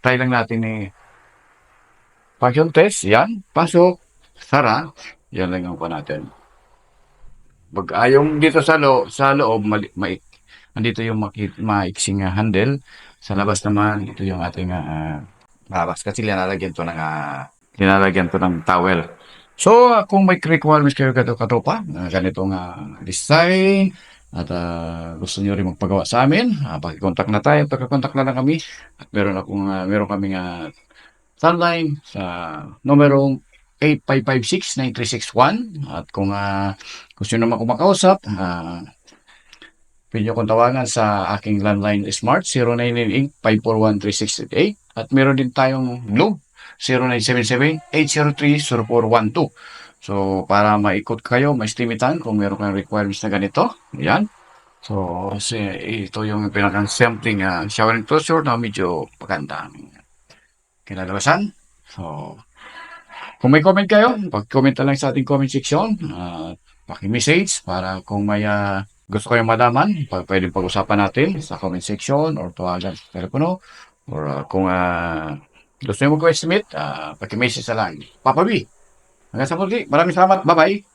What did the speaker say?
try lang natin ni function test. Yan. Pasok. Sara. Yan lang ang pa natin. Pag ayong dito sa loob, sa loob, mali, mai, andito yung maki, maiksing ah, handle. Sa labas naman, ito yung ating ah, labas. Kasi linalagyan to ng, ah, linalagyan to ng towel. So, ah, kung may requirements kayo kato katropa, uh, ganitong ah, design, at ah, gusto nyo rin magpagawa sa amin, uh, pakicontact na tayo, pagkakontak na lang kami. At meron akong, ah, meron kaming uh, sunline sa numerong 8556-9361. At kung ah, gusto nyo naman akong makausap, uh, pwede nyo akong tawagan sa aking landline smart 0998-541-3688. At meron din tayong Globe 0977-803-0412. So, para maikot kayo, ma-estimitan kung meron kayong requirements na ganito. Yan. So, kasi ito yung pinakang sampling uh, shower enclosure na medyo maganda ang kinalabasan. So, kung may comment kayo, pag-comment lang sa ating comment section. Uh, paki-message para kung may ah, gusto kayong malaman, pwedeng pag-usapan natin sa comment section or tawagan sa telepono. Or ah, kung ah, gusto nyo mag-estimate, uh, paki-message na lang. Papa hanggang sa muli. Maraming salamat. Bye-bye.